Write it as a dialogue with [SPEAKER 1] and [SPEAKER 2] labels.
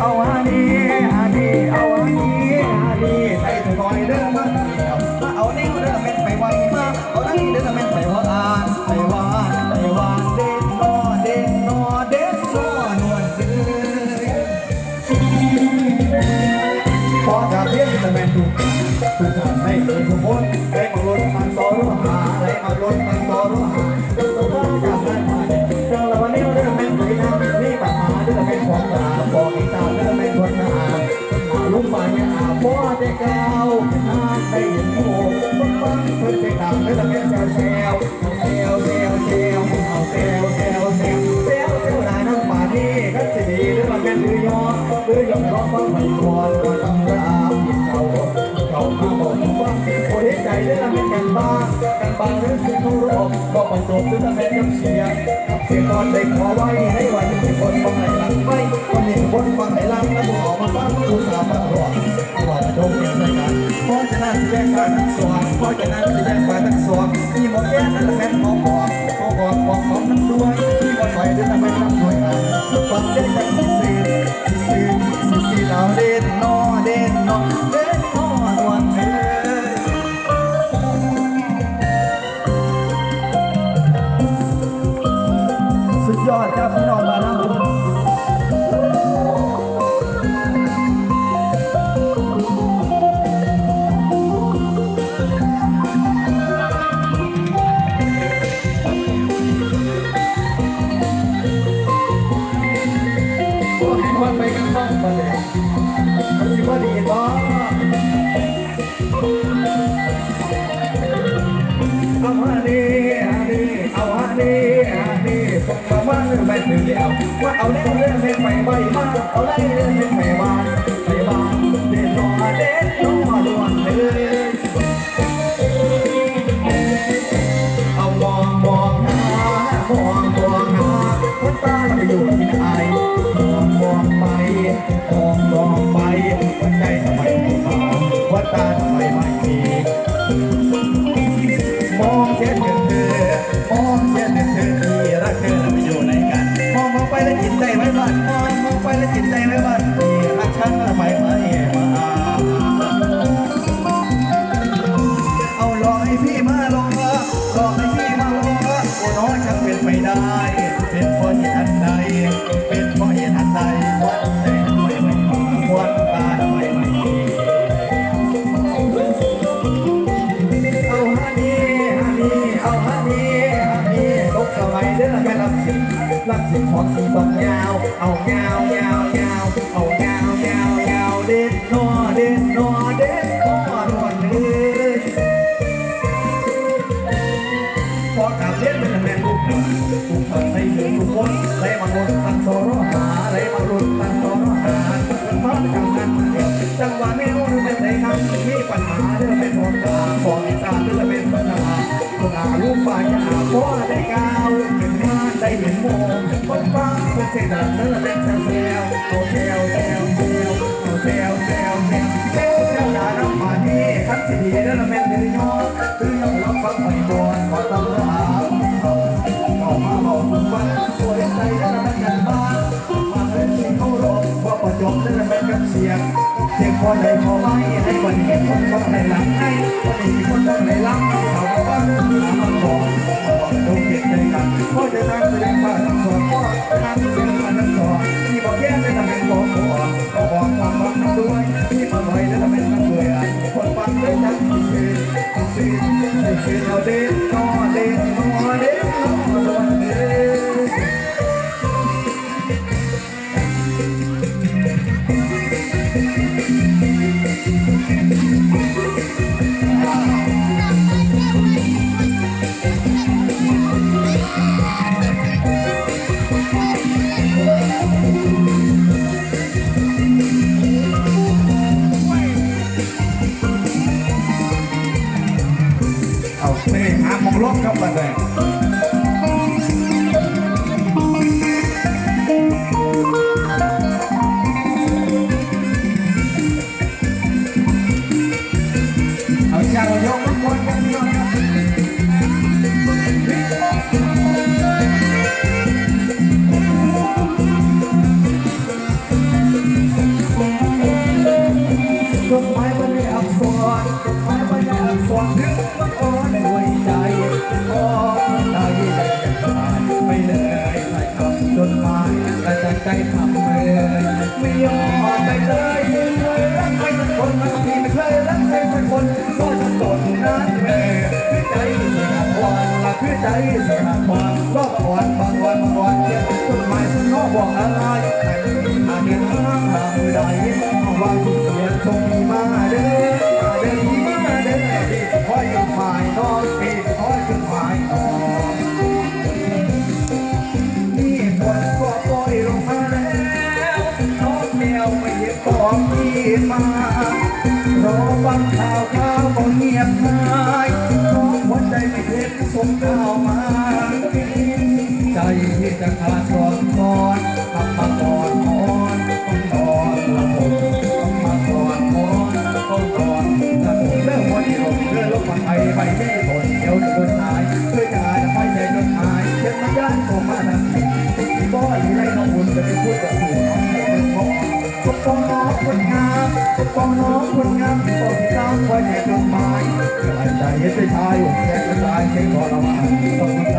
[SPEAKER 1] เอาอัน เพิ่นจะเรื่องแม่นแซวแซวแซวแซวแซวเอาแซวแซวแซวแซวแซวหลายน้ำป่านี่ก็จะดีเรื่องแม่นหรือยอหรือยอมร้องฟังไม่ควรก็ต้องราบเขาเขามาบอกว่าโอ้ยใจเรื่องเป็นกันบ้าง กันบ้างเรื่องสิ่งของโลกก็ประจบด้วยแม่กับเสียเสียตอนเด็กขอไว้ให้ไหวที่คนฟังไหนลังไม่คนหนึ่งคนฟังไหนลังแล้วออกมาฟังผู้สาวมาหลอกหลอกโดนเกี่ยวกันเพราะฉะนั้นแยกกันทั้งสองเพราะฉะนั้นแยกกันทั้งสองมีหมดแยกนั่นแหละแม่หมอบอกหมอบอกบอกของน้ำด้วยที่วันไหวด้วยทำไมน้ำด้วยกันฟังเล่นกันสิสิสิสิสิเราเด่นนอเด่นนอ นี้คนไปกันบ้างมาเลยมันสิว่าดีบ้างเอาฮะนี่ฮะนี่เอาฮะนี่ฮะนี่ส่งมาว่าเรื่องไปถึงแล้วว่าเอาเรื่องเรื่องไม่ไปไว้มาเอาเรื่องเรื่องไม่ไป ไปมองมองไปว่าใจทำไมไม่มาว่าตาทำไมไม่มีมองเสียเธอเธอมองเสียเธอเธอที่รักเธอเราไปอยู่ไหนกันมองมองไปแล้วจิตใจไว้บ้านมองมองไปแล้วจิตใจไว้บ้านที่รักฉันทำไมไม่มาเอาหลอกให้พี่มาลงมาหลอกให้พี่มาลงมาโอ้น้อยฉันเป็นไม่ได้ เอาฮันนี่ฮันนี่เอาฮันนี่ฮันนี่ตกสมัยเด้อแม่รับสิรับสิของสีต้องยาว เอายาวยาวยาวเอายาวยาวยาวเด่นนอเด่นนอเด่นนอนวลเลยพอการเล่นเป็นแมนลูกหลานทุกคนในเมืองทุกคนไหลมาลดตันโตรหาไหลมาลดตันโตรหาเป็นพักกำนันเดียวจังหวะไม่รู้เป็นไหนครับมีปัญหาเรื่องเป็นหัวตาของอีสานเรื่องเป็น ลูกอาลูกฝ่ายอาพ่อได้ก้าวเห็นมาได้เห็นโมงคนฟังเป็นเสียงดังเรื่อเป็นเซลเอาเซลเซลเซลเอาเซลเซลเซลเซลเซลด่าน้ำมานี่คันสีเรื่องเป็นเรื่อยอดเรื่องรับฟังไม่บนขอตำราออกมาบอกทุกวันปวดใจจะทำกันบ้านมาเล่นสิ่งเขารบว่าประจบจะเป็นกับเสียงเสียงพอใดพอไม่ให้วันนี้คนฟังในหลังให้วันนี้คนฟังในหลังเขาก็ว่าเรื่อง หามาบอกบอกดูเพียงใจกันเพราะจะนั่งแสดงมาทั้งสองก็นั่งเสียงมาทั้งสองที่บอกแย่จะทำเป็นบอกหัวบอกความรักนั้นด้วยที่มาลอยจะทำเป็นมันเบื่อคนฟังด้วยทั้งสี่สี่สี่สี่เราด่นนอเด่น พร้อมกับแดงาต้นไม้มันมีอักษร บอกอะไรแต่อาเห็นทางทางใดเอาว่าที่เสียงทรงมีมาเด้อมาเด้อมาเด้อที่คอยกับหมายนอนที่คอยกับหมายนอนนี่ฝนก็โปรยลงมาแล้วน้องแมวไม่เห็นกองที่มารอฟังข่าวข่าวก็เงียบหายน้องหัวใจไม่เห็นส่งข่าวมาใจที่จะขาดก่อ จะเสียงให้เป็นพบปกป้องน้องคนงามปกป้องน้องคนงามที่ต้องตามคอยแนกลงไม้ใจใจเห็นใจชายแยกกระจายเช็คทรมานต้อง